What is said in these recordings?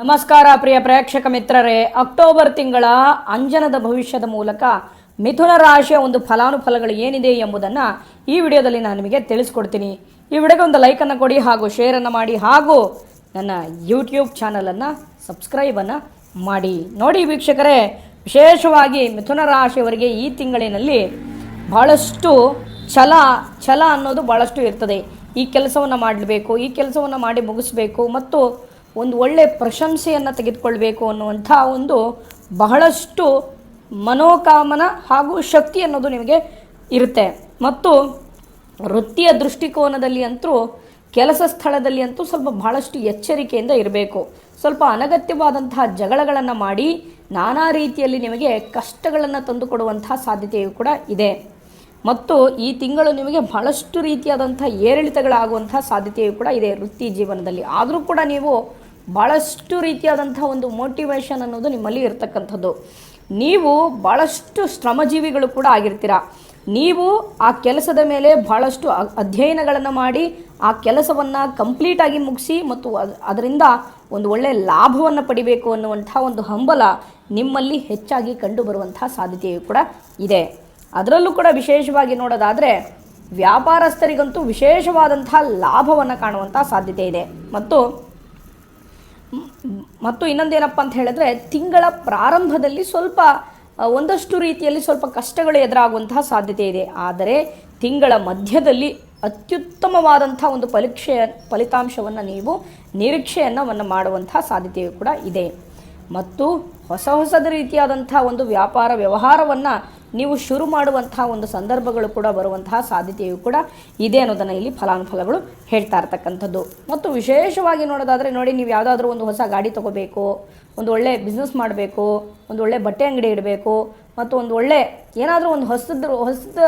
ನಮಸ್ಕಾರ ಪ್ರಿಯ ಪ್ರೇಕ್ಷಕ ಮಿತ್ರರೇ. ಅಕ್ಟೋಬರ್ ತಿಂಗಳ ಅಂಜನದ ಭವಿಷ್ಯದ ಮೂಲಕ ಮಿಥುನ ರಾಶಿಯ ಒಂದು ಫಲಾನುಫಲಗಳು ಏನಿದೆ ಎಂಬುದನ್ನು ಈ ವಿಡಿಯೋದಲ್ಲಿ ನಾನು ನಿಮಗೆ ತಿಳಿಸ್ಕೊಡ್ತೀನಿ. ಈ ವಿಡಿಯೋಗೆ ಒಂದು ಲೈಕನ್ನು ಕೊಡಿ ಹಾಗೂ ಶೇರನ್ನು ಮಾಡಿ ಹಾಗೂ ನನ್ನ ಯೂಟ್ಯೂಬ್ ಚಾನಲನ್ನು ಸಬ್ಸ್ಕ್ರೈಬನ್ನು ಮಾಡಿ. ನೋಡಿ ವೀಕ್ಷಕರೇ, ವಿಶೇಷವಾಗಿ ಮಿಥುನ ರಾಶಿಯವರಿಗೆ ಈ ತಿಂಗಳಿನಲ್ಲಿ ಬಹಳಷ್ಟು ಛಲ ಛಲ ಅನ್ನೋದು ಭಾಳಷ್ಟು ಇರ್ತದೆ. ಈ ಕೆಲಸವನ್ನು ಮಾಡಬೇಕು, ಈ ಕೆಲಸವನ್ನು ಮಾಡಿ ಮುಗಿಸ್ಬೇಕು ಮತ್ತು ಒಂದು ಒಳ್ಳೆಯ ಪ್ರಶಂಸೆಯನ್ನು ತೆಗೆದುಕೊಳ್ಬೇಕು ಅನ್ನುವಂಥ ಒಂದು ಬಹಳಷ್ಟು ಮನೋಕಾಮನ ಹಾಗೂ ಶಕ್ತಿ ಅನ್ನೋದು ನಿಮಗೆ ಇರುತ್ತೆ. ಮತ್ತು ವೃತ್ತಿಯ ದೃಷ್ಟಿಕೋನದಲ್ಲಿ ಅಂತೂ, ಕೆಲಸ ಸ್ಥಳದಲ್ಲಿ ಅಂತೂ ಸ್ವಲ್ಪ ಬಹಳಷ್ಟು ಎಚ್ಚರಿಕೆಯಿಂದ ಇರಬೇಕು. ಸ್ವಲ್ಪ ಅನಗತ್ಯವಾದಂತಹ ಜಗಳಗಳನ್ನು ಮಾಡಿ, ನಾನಾ ರೀತಿಯಲ್ಲಿ ನಿಮಗೆ ಕಷ್ಟಗಳನ್ನು ತಂದುಕೊಡುವಂತಹ ಸಾಧ್ಯತೆಯೂ ಕೂಡ ಇದೆ. ಮತ್ತು ಈ ತಿಂಗಳು ನಿಮಗೆ ಬಹಳಷ್ಟು ರೀತಿಯಾದಂಥ ಏರಿಳಿತಗಳಾಗುವಂಥ ಸಾಧ್ಯತೆಯು ಕೂಡ ಇದೆ ವೃತ್ತಿ ಜೀವನದಲ್ಲಿ. ಆದರೂ ಕೂಡ ನೀವು ಭಾಳಷ್ಟು ರೀತಿಯಾದಂಥ ಒಂದು ಮೋಟಿವೇಶನ್ ಅನ್ನೋದು ನಿಮ್ಮಲ್ಲಿ ಇರತಕ್ಕಂಥದ್ದು. ನೀವು ಭಾಳಷ್ಟು ಶ್ರಮಜೀವಿಗಳು ಕೂಡ ಆಗಿರ್ತೀರ. ನೀವು ಆ ಕೆಲಸದ ಮೇಲೆ ಭಾಳಷ್ಟು ಅಧ್ಯಯನಗಳನ್ನು ಮಾಡಿ ಆ ಕೆಲಸವನ್ನು ಕಂಪ್ಲೀಟಾಗಿ ಮುಗಿಸಿ ಮತ್ತು ಅದ್- ಅದರಿಂದ ಒಂದು ಒಳ್ಳೆಯ ಲಾಭವನ್ನು ಪಡಿಬೇಕು ಅನ್ನುವಂಥ ಒಂದು ಹಂಬಲ ನಿಮ್ಮಲ್ಲಿ ಹೆಚ್ಚಾಗಿ ಕಂಡುಬರುವಂಥ ಸಾಧ್ಯತೆಯು ಕೂಡ ಇದೆ. ಅದರಲ್ಲೂ ಕೂಡ ವಿಶೇಷವಾಗಿ ನೋಡೋದಾದರೆ ವ್ಯಾಪಾರಸ್ಥರಿಗಂತೂ ವಿಶೇಷವಾದಂಥ ಲಾಭವನ್ನು ಕಾಣುವಂಥ ಸಾಧ್ಯತೆ ಇದೆ. ಮತ್ತು ಮತ್ತು ಇನ್ನೊಂದೇನಪ್ಪ ಅಂತ ಹೇಳಿದ್ರೆ ತಿಂಗಳ ಪ್ರಾರಂಭದಲ್ಲಿ ಸ್ವಲ್ಪ ಒಂದಷ್ಟು ರೀತಿಯಲ್ಲಿ ಸ್ವಲ್ಪ ಕಷ್ಟಗಳು ಎದುರಾಗುವಂತಹ ಸಾಧ್ಯತೆ ಇದೆ. ಆದರೆ ತಿಂಗಳ ಮಧ್ಯದಲ್ಲಿ ಅತ್ಯುತ್ತಮವಾದಂಥ ಒಂದು ಪರೀಕ್ಷೆಯ ಫಲಿತಾಂಶವನ್ನು ನೀವು ನಿರೀಕ್ಷೆಯನ್ನು ಮಾಡುವಂತಹ ಸಾಧ್ಯತೆಯು ಕೂಡ ಇದೆ. ಮತ್ತು ಹೊಸ ಹೊಸದ ರೀತಿಯಾದಂಥ ಒಂದು ವ್ಯಾಪಾರ ವ್ಯವಹಾರವನ್ನು ನೀವು ಶುರು ಮಾಡುವಂತಹ ಒಂದು ಸಂದರ್ಭಗಳು ಕೂಡ ಬರುವಂತಹ ಸಾಧ್ಯತೆಯು ಕೂಡ ಇದೆ ಅನ್ನೋದನ್ನು ಇಲ್ಲಿ ಫಲಾನುಫಲಗಳು ಹೇಳ್ತಾ ಇರ್ತಕ್ಕಂಥದ್ದು. ಮತ್ತು ವಿಶೇಷವಾಗಿ ನೋಡೋದಾದರೆ ನೋಡಿ, ನೀವು ಯಾವುದಾದ್ರೂ ಒಂದು ಹೊಸ ಗಾಡಿ ತೊಗೋಬೇಕು, ಒಂದು ಒಳ್ಳೆ ಬಿಸ್ನೆಸ್ ಮಾಡಬೇಕು, ಒಂದು ಒಳ್ಳೆ ಬಟ್ಟೆ ಅಂಗಡಿ ಇಡಬೇಕು, ಮತ್ತು ಒಂದು ಒಳ್ಳೆ ಏನಾದರೂ ಒಂದು ಹೊಸದ ಹೊಸದ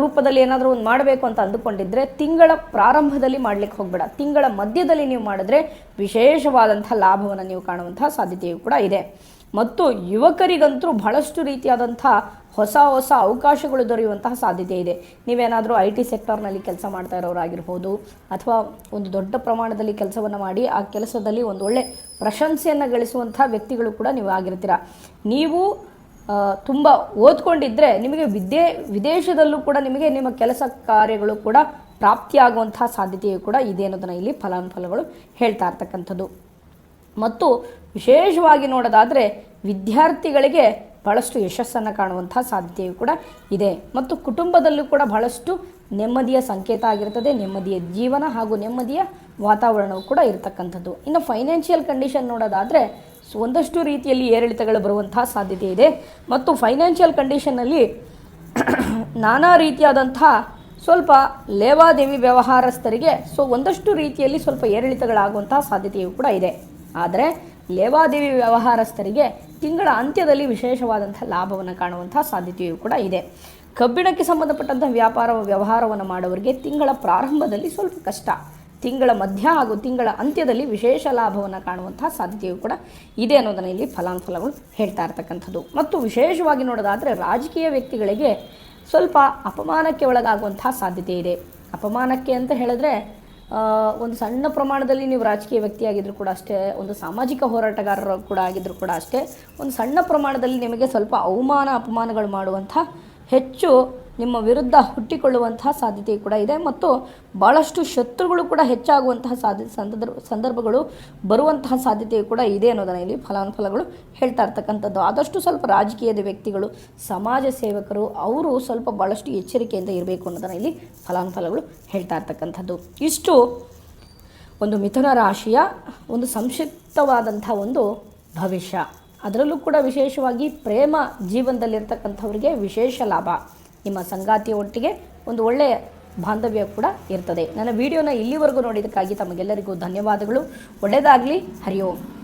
ರೂಪದಲ್ಲಿ ಏನಾದರೂ ಒಂದು ಮಾಡಬೇಕು ಅಂತ ಅಂದುಕೊಂಡಿದ್ರೆ ತಿಂಗಳ ಪ್ರಾರಂಭದಲ್ಲಿ ಮಾಡಲಿಕ್ಕೆ ಹೋಗಬೇಡ. ತಿಂಗಳ ಮಧ್ಯದಲ್ಲಿ ನೀವು ಮಾಡಿದ್ರೆ ವಿಶೇಷವಾದಂಥ ಲಾಭವನ್ನು ನೀವು ಕಾಣುವಂಥ ಸಾಧ್ಯತೆಯೂ ಕೂಡ ಇದೆ. ಮತ್ತು ಯುವಕರಿಗಂತೂ ಬಹಳಷ್ಟು ರೀತಿಯಾದಂಥ ಹೊಸ ಹೊಸ ಅವಕಾಶಗಳು ದೊರೆಯುವಂತಹ ಸಾಧ್ಯತೆ ಇದೆ. ನೀವೇನಾದರೂ ಐ ಟಿ ಸೆಕ್ಟರ್ನಲ್ಲಿ ಕೆಲಸ ಮಾಡ್ತಾ ಇರೋರಾಗಿರ್ಬೋದು, ಅಥವಾ ಒಂದು ದೊಡ್ಡ ಪ್ರಮಾಣದಲ್ಲಿ ಕೆಲಸವನ್ನು ಮಾಡಿ ಆ ಕೆಲಸದಲ್ಲಿ ಒಂದು ಒಳ್ಳೆ ಪ್ರಶಂಸೆಯನ್ನು ಗಳಿಸುವಂಥ ವ್ಯಕ್ತಿಗಳು ಕೂಡ ನೀವು ಆಗಿರ್ತೀರ. ನೀವು ತುಂಬ ಓದ್ಕೊಂಡಿದ್ದರೆ ನಿಮಗೆ ವಿದೇ ವಿದೇಶದಲ್ಲೂ ಕೂಡ ನಿಮಗೆ ನಿಮ್ಮ ಕೆಲಸ ಕಾರ್ಯಗಳು ಕೂಡ ಪ್ರಾಪ್ತಿಯಾಗುವಂತಹ ಸಾಧ್ಯತೆಯು ಕೂಡ ಇದೆ ಅನ್ನೋದನ್ನು ಇಲ್ಲಿ ಫಲಾನುಫಲಗಳು ಹೇಳ್ತಾ ಇರ್ತಕ್ಕಂಥದ್ದು. ಮತ್ತು ವಿಶೇಷವಾಗಿ ನೋಡೋದಾದರೆ ವಿದ್ಯಾರ್ಥಿಗಳಿಗೆ ಬಹಳಷ್ಟು ಯಶಸ್ಸನ್ನು ಕಾಣುವಂತಹ ಸಾಧ್ಯತೆಯು ಕೂಡ ಇದೆ. ಮತ್ತು ಕುಟುಂಬದಲ್ಲೂ ಕೂಡ ಬಹಳಷ್ಟು ನೆಮ್ಮದಿಯ ಸಂಕೇತ ಆಗಿರ್ತದೆ. ನೆಮ್ಮದಿಯ ಜೀವನ ಹಾಗೂ ನೆಮ್ಮದಿಯ ವಾತಾವರಣವು ಕೂಡ ಇರತಕ್ಕಂಥದ್ದು. ಇನ್ನು ಫೈನಾನ್ಷಿಯಲ್ ಕಂಡೀಷನ್ ನೋಡೋದಾದರೆ ಒಂದಷ್ಟು ರೀತಿಯಲ್ಲಿ ಏರಿಳಿತಗಳು ಬರುವಂತಹ ಸಾಧ್ಯತೆ ಇದೆ. ಮತ್ತು ಫೈನಾನ್ಷಿಯಲ್ ಕಂಡೀಷನ್ನಲ್ಲಿ ನಾನಾ ರೀತಿಯಾದಂಥ ಸ್ವಲ್ಪ ಲೇವಾದೇವಿ ವ್ಯವಹಾರಸ್ಥರಿಗೆ ಸೊ ಒಂದಷ್ಟು ರೀತಿಯಲ್ಲಿ ಸ್ವಲ್ಪ ಏರಿಳಿತಗಳಾಗುವಂತಹ ಸಾಧ್ಯತೆಯೂ ಕೂಡ ಇದೆ. ಆದರೆ ಲೇವಾದೇವಿ ವ್ಯವಹಾರಸ್ಥರಿಗೆ ತಿಂಗಳ ಅಂತ್ಯದಲ್ಲಿ ವಿಶೇಷವಾದಂಥ ಲಾಭವನ್ನು ಕಾಣುವಂತಹ ಸಾಧ್ಯತೆಯೂ ಕೂಡ ಇದೆ. ಕಬ್ಬಿಣಕ್ಕೆ ಸಂಬಂಧಪಟ್ಟಂಥ ವ್ಯಾಪಾರ ವ್ಯವಹಾರವನ್ನು ಮಾಡುವವರಿಗೆ ತಿಂಗಳ ಪ್ರಾರಂಭದಲ್ಲಿ ಸ್ವಲ್ಪ ಕಷ್ಟ. ತಿಂಗಳ ಮಧ್ಯ ಹಾಗೂ ತಿಂಗಳ ಅಂತ್ಯದಲ್ಲಿ ವಿಶೇಷ ಲಾಭವನ್ನು ಕಾಣುವಂತಹ ಸಾಧ್ಯತೆಯು ಕೂಡ ಇದೆ ಅನ್ನೋದನ್ನು ಇಲ್ಲಿ ಫಲಾನುಫಲಗಳು ಹೇಳ್ತಾ ಇರ್ತಕ್ಕಂಥದ್ದು. ಮತ್ತು ವಿಶೇಷವಾಗಿ ನೋಡೋದಾದರೆ ರಾಜಕೀಯ ವ್ಯಕ್ತಿಗಳಿಗೆ ಸ್ವಲ್ಪ ಅಪಮಾನಕ್ಕೆ ಒಳಗಾಗುವಂತಹ ಸಾಧ್ಯತೆ ಇದೆ. ಅಪಮಾನಕ್ಕೆ ಅಂತ ಹೇಳಿದ್ರೆ ಒಂದು ಸಣ್ಣ ಪ್ರಮಾಣದಲ್ಲಿ ನೀವು ರಾಜಕೀಯ ವ್ಯಕ್ತಿಯಾಗಿದ್ದರೂ ಕೂಡ ಅಷ್ಟೇ, ಒಂದು ಸಾಮಾಜಿಕ ಹೋರಾಟಗಾರರು ಕೂಡ ಆಗಿದ್ದರೂ ಕೂಡ ಅಷ್ಟೇ, ಒಂದು ಸಣ್ಣ ಪ್ರಮಾಣದಲ್ಲಿ ನಿಮಗೆ ಸ್ವಲ್ಪ ಅವಮಾನ, ಅಪಮಾನಗಳು ಮಾಡುವಂಥ ಹೆಚ್ಚು ನಿಮ್ಮ ವಿರುದ್ಧ ಹುಟ್ಟಿಕೊಳ್ಳುವಂತಹ ಸಾಧ್ಯತೆ ಕೂಡ ಇದೆ ಮತ್ತು ಭಾಳಷ್ಟು ಶತ್ರುಗಳು ಕೂಡ ಹೆಚ್ಚಾಗುವಂತಹ ಸಾಧ್ಯ ಸಂದರ್ಭ ಸಂದರ್ಭಗಳು ಬರುವಂತಹ ಸಾಧ್ಯತೆ ಕೂಡ ಇದೆ ಅನ್ನೋದನ್ನು ಇಲ್ಲಿ ಫಲಾನುಫಲಗಳು ಹೇಳ್ತಾ ಇರ್ತಕ್ಕಂಥದ್ದು. ಆದಷ್ಟು ಸ್ವಲ್ಪ ರಾಜಕೀಯದ ವ್ಯಕ್ತಿಗಳು, ಸಮಾಜ ಸೇವಕರು ಅವರು ಸ್ವಲ್ಪ ಭಾಳಷ್ಟು ಎಚ್ಚರಿಕೆಯಿಂದ ಇರಬೇಕು ಅನ್ನೋದನ್ನು ಇಲ್ಲಿ ಫಲಾನುಫಲಗಳು ಹೇಳ್ತಾ ಇರ್ತಕ್ಕಂಥದ್ದು. ಇಷ್ಟು ಒಂದು ಮಿಥುನ ರಾಶಿಯ ಒಂದು ಸಂಕ್ಷಿಪ್ತವಾದಂಥ ಒಂದು ಭವಿಷ್ಯ. ಅದರಲ್ಲೂ ಕೂಡ ವಿಶೇಷವಾಗಿ ಪ್ರೇಮ ಜೀವನದಲ್ಲಿರ್ತಕ್ಕಂಥವ್ರಿಗೆ ವಿಶೇಷ ಲಾಭ. ನಿಮ್ಮ ಸಂಗಾತಿಯ ಒಟ್ಟಿಗೆ ಒಂದು ಒಳ್ಳೆಯ ಬಾಂಧವ್ಯ ಕೂಡ ಇರ್ತದೆ. ನನ್ನ ವಿಡಿಯೋನ ಇಲ್ಲಿವರೆಗೂ ನೋಡಿದ್ದಕ್ಕಾಗಿ ತಮಗೆಲ್ಲರಿಗೂ ಧನ್ಯವಾದಗಳು. ಒಳ್ಳೆಯದಾಗಲಿ. ಹರಿ ಓಂ.